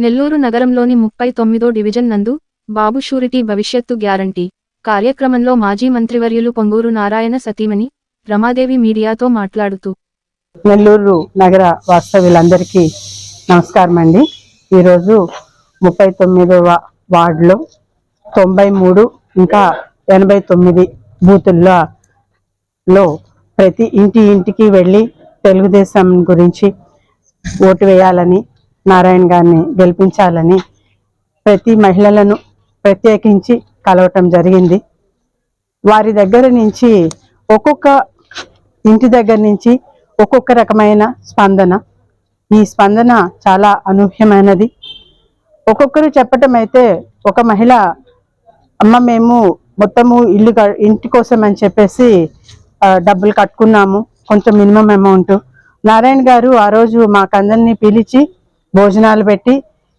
నెల్లూరు నగరంలోని ముప్పై తొమ్మిదో డివిజన్ నందు బాబు షూరిటీ భవిష్యత్తు గ్యారంటీ కార్యక్రమంలో మాజీ మంత్రివర్యులు పొంగూరు నారాయణ సతీమణి రమాదేవి మీడియాతో మాట్లాడుతూ. నెల్లూరు నగర వాస్తవ్యులందరికీ నమస్కారం అండి ఈరోజు ముప్పై తొమ్మిదవ వార్డులో తొంభై మూడు ఇంకా ఎనభై తొమ్మిది బూతుల్లో ప్రతి ఇంటి ఇంటికి వెళ్ళి తెలుగుదేశం గురించి ఓటు వేయాలని నారాయణ గారిని గెలిపించాలని ప్రతి మహిళలను ప్రత్యేకించి కలవటం జరిగింది. వారి దగ్గర నుంచి ఒక్కొక్క ఇంటి దగ్గర నుంచి ఒక్కొక్క రకమైన స్పందన. ఈ స్పందన చాలా అనూహ్యమైనది. ఒక్కొక్కరు చెప్పటం అయితే ఒక మహిళ అమ్మ మేము మొత్తము ఇల్లు క- ఇంటి కోసం అని చెప్పేసి డబ్బులు కట్టుకున్నాము. కొంచెం మినిమం అమౌంట్. నారాయణ గారు ఆ రోజు మాకందరినీ పిలిచి భోజనాలు పెట్టి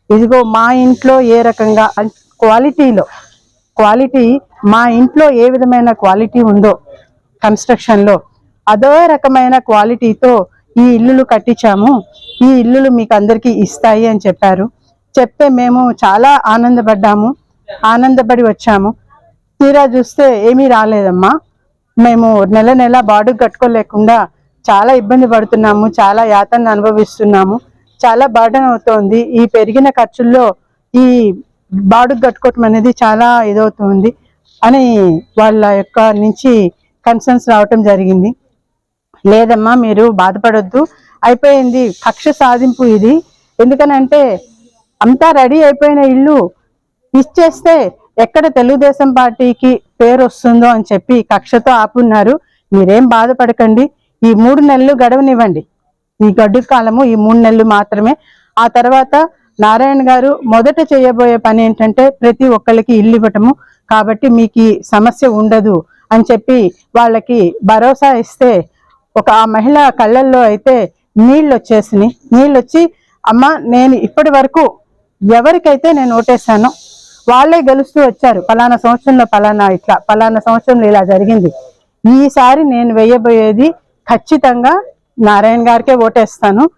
ఇదిగో మా ఇంట్లో ఏ రకంగా క్వాలిటీలో క్వాలిటీ మా ఇంట్లో ఏ విధమైన క్వాలిటీ ఉందో కన్స్ట్రక్షన్లో అదో రకమైన క్వాలిటీతో ఈ ఇల్లులు కట్టించాము. ఈ ఇల్లులు మీకు అందరికీ ఇస్తాయి అని చెప్పారు. చెప్తే మేము చాలా ఆనందపడ్డాము ఆనందపడి వచ్చాము. తీరా చూస్తే ఏమీ రాలేదమ్మా. మేము నెల నెల బాడుగు కట్టుకోలేకుండా చాలా ఇబ్బంది పడుతున్నాము చాలా యాతన అనుభవిస్తున్నాము. చాలా బర్డన్ అవుతోంది. ఈ పెరిగిన ఖర్చుల్లో ఈ బాడుగు కట్టుకోవటం అనేది చాలా ఇదవుతుంది అని వాళ్ళ యొక్క నుంచి కన్సర్న్స్ రావటం జరిగింది. లేదమ్మా మీరు బాధపడొద్దు. అయిపోయింది. కక్ష సాధింపు ఇది. ఎందుకనంటే అంతా రెడీ అయిపోయిన ఇల్లు ఇచ్చేస్తే ఎక్కడ తెలుగుదేశం పార్టీకి పేరు వస్తుందో అని చెప్పి కక్షతో ఆపున్నారు. మీరేం బాధపడకండి. ఈ మూడు నెలలు గడవనివ్వండి. ఈ గడ్డు కాలము ఈ మూడు నెలలు మాత్రమే. ఆ తర్వాత నారాయణ గారు మొదట చేయబోయే పని ఏంటంటే ప్రతి ఒక్కరికి ఇల్లు ఇవ్వటము. కాబట్టి మీకు ఈ సమస్య ఉండదు అని చెప్పి వాళ్ళకి భరోసా ఇస్తే ఒక ఆ మహిళ కళ్ళల్లో అయితే నీళ్ళు వచ్చేసినాయి. నీళ్ళు వచ్చి అమ్మ నేను ఇప్పటి వరకు ఎవరికైతే నేను ఓటేశానో వాళ్ళే గెలుస్తూ వచ్చారు. పలానా సంవత్సరంలో పలానా ఇట్లా పలానా సంవత్సరంలో ఇలా జరిగింది. ఈసారి నేను వేయబోయేది ఖచ్చితంగా నారాయణ గారికే ఓటేస్తాను.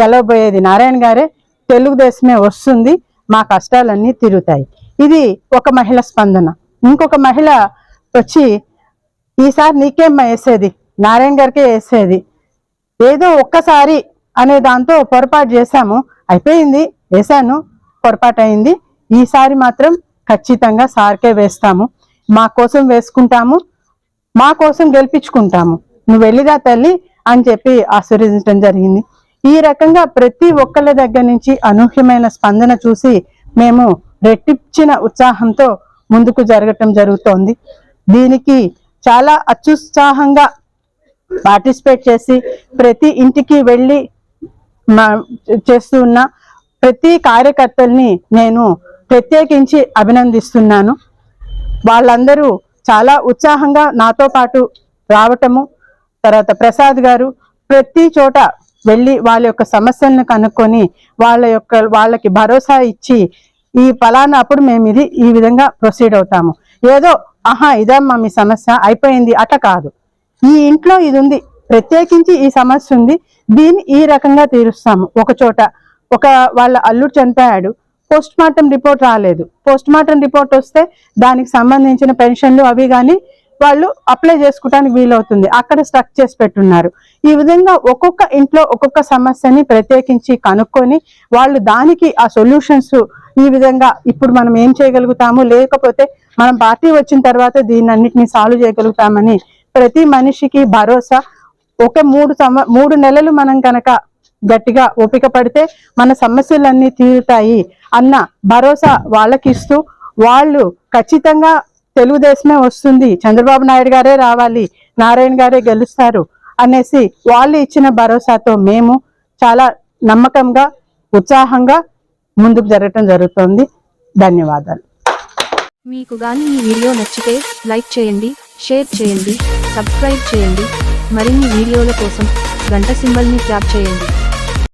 గెలవబోయేది నారాయణ గారే. తెలుగుదేశమే వస్తుంది. మా కష్టాలన్నీ తిరుగుతాయి ఇది ఒక మహిళ స్పందన. ఇంకొక మహిళ వచ్చి ఈసారి నీకేమ్మా వేసేది? నారాయణ గారికే వేసేది? ఏదో ఒక్కసారి అనే దాంతో పొరపాటు చేశాము. అయిపోయింది. వేశాను. పొరపాటు అయింది. ఈసారి మాత్రం ఖచ్చితంగా సార్కే వేస్తాము. మా కోసం వేసుకుంటాము. మా కోసం గెలిపించుకుంటాము. నువ్వు వెళ్ళిరా తల్లి. అని చెప్పి ఆశీర్వదించడం జరిగింది. ఈ రకంగా ప్రతి ఒక్కళ్ళ దగ్గర నుంచి అనూహ్యమైన స్పందన చూసి మేము రెట్టించిన ఉత్సాహంతో ముందుకు జరగటం జరుగుతోంది. దీనికి చాలా అత్యుత్సాహంగా పార్టిసిపేట్ చేసి ప్రతి ఇంటికి వెళ్ళి మా చేస్తూ ఉన్న ప్రతి కార్యకర్తల్ని నేను ప్రత్యేకించి అభినందిస్తున్నాను. వాళ్ళందరూ చాలా ఉత్సాహంగా నాతో పాటు రావటము తర్వాత ప్రసాద్ గారు ప్రతి చోట వెళ్ళి వాళ్ళ యొక్క సమస్యలను కనుక్కొని వాళ్ళ యొక్క వాళ్ళకి భరోసా ఇచ్చి ఈ ఫలానా అప్పుడు మేము ఇది ఈ విధంగా ప్రొసీడ్ అవుతాము. ఏదో ఆహా ఇదమ్మా మీ సమస్య అయిపోయింది అట కాదు. ఈ ఇంట్లో ఇది ఉంది. ప్రత్యేకించి ఈ సమస్య ఉంది. దీన్ని ఈ రకంగా తీరుస్తాము. ఒక చోట ఒక వాళ్ళ అల్లుడు చనిపోయాడు. పోస్ట్ మార్టం రిపోర్ట్ రాలేదు. పోస్ట్ మార్టం రిపోర్ట్ వస్తే దానికి సంబంధించిన పెన్షన్లు అవి కానీ వాళ్ళు అప్లై చేసుకోవడానికి వీలవుతుంది. అక్కడ స్ట్రక్ చేసి పెట్టున్నారు. ఈ విధంగా ఒక్కొక్క ఇంట్లో ఒక్కొక్క సమస్యని ప్రత్యేకించి కనుక్కొని వాళ్ళు దానికి ఆ సొల్యూషన్స్ ఈ విధంగా ఇప్పుడు మనం ఏం చేయగలుగుతాము? లేకపోతే మనం పార్టీ వచ్చిన తర్వాత దీన్ని అన్నింటినీ సాల్వ్ చేయగలుగుతామని ప్రతి మనిషికి భరోసా ఒక మూడు సమ మూడు నెలలు మనం కనుక గట్టిగా ఓపిక పడితే మన సమస్యలన్నీ తీరుతాయి అన్న భరోసా వాళ్ళకి ఇస్తూ వాళ్ళు ఖచ్చితంగా తెలుగుదేశమే వస్తుంది. చంద్రబాబు నాయుడు గారే రావాలి. నారాయణ గారే గెలుస్తారు అనేసి వాళ్ళు ఇచ్చిన భరోసాతో మేము చాలా నమ్మకంగా ఉత్సాహంగా ముందుకు జరగటం జరుగుతుంది. ధన్యవాదాలు. మీకు గాని ఈ వీడియో నచ్చితే లైక్ చేయండి షేర్ చేయండి సబ్స్క్రైబ్ చేయండి. మరిన్ని వీడియోల కోసం గంట సింబల్ని ట్యాప్ చేయండి.